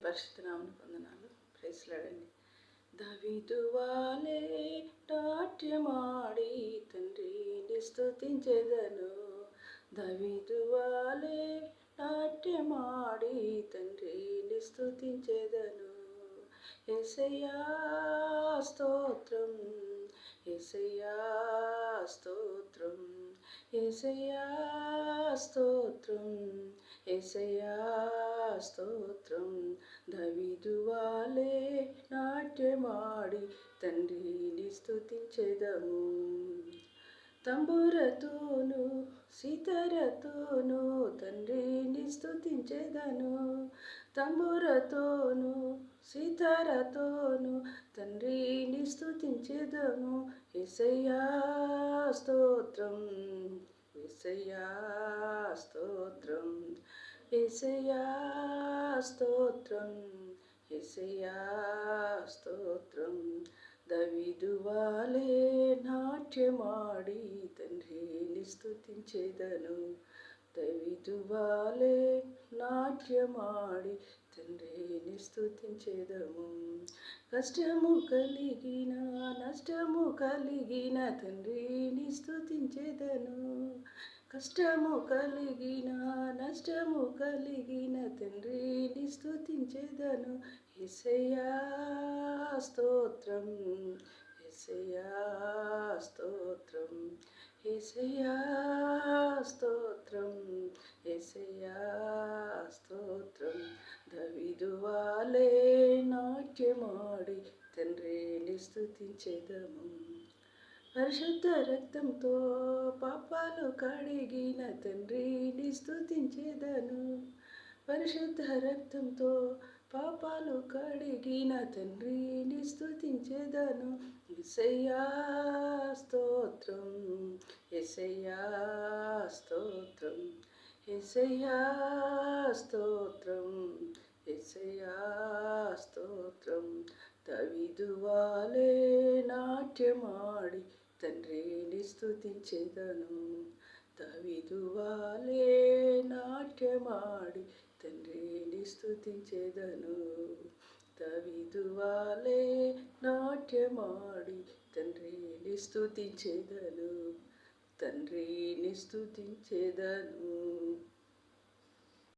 పరిశుద్ధనామని పొందనాలు. ప్రైస్లాడండి. దవిదువాలే నాట్యమాడి తండ్రిని స్థుతించెదను దవిదువాలే నాట్యమాడి తండ్రిని స్థుతించెదను ఎసయా స్తోత్రం. ఎసయా స్తోత్రం. ఎసయా స్తోత్రం ఎసయా స్తోత్రం. దవిదువాలే నాట్యమాడి తండ్రిని స్థుతించెదము తంబురతోను సీతరతోను తండ్రిని స్థుతించెదను తంబురతోను సీతారతోను తండ్రిని స్థుతించెదను ఎసయ్యా స్తోత్రం. ఎసయ్యా స్తోత్రం. ఎసయ్యా స్తోత్రం. ఎసయ్యా స్తోత్రం. దవిదువాలే నాట్యమాడి తండ్రిని స్థుతించేదను దవితువాలే నాట్యమాడి తండ్రిని స్థుతించేదము కష్టము కలిగిన నష్టము కలిగిన తండ్రిని స్థుతించేదను కష్టము కలిగిన నష్టము కలిగిన తండ్రిని స్థుతించేదను ఎసయా స్తోత్రం. ఎసయా స్తోత్రం. ఎసయా స్తోత్రం. ఎసయా స్తోత్రం. దవిదువాలే నాట్యమాడి తండ్రిని స్థుతించేదము పరిశుద్ధ రక్తంతో పాపాలు కడిగిన తండ్రిని స్థుతించేదను పరిశుద్ధ రక్తంతో పాపాలు కడిగిన తండ్రిని స్థుతించేదను ఎసయ్యా స్తోత్రం. ఎసయ్యా స్తోత్రం. ఎసయ్యా స్తోత్రం. ఎసయ్యా స్తోత్రం. తవిదువాలే నాట్యమాడి తండ్రిని స్థుతించేదను తవిదువాలే నాట్యమాడి తండ్రిని స్థుతించేదను తవిదువాలే నాట్యమాడి తండ్రిని స్థుతించేదను తండ్రిని స్థుతించేదను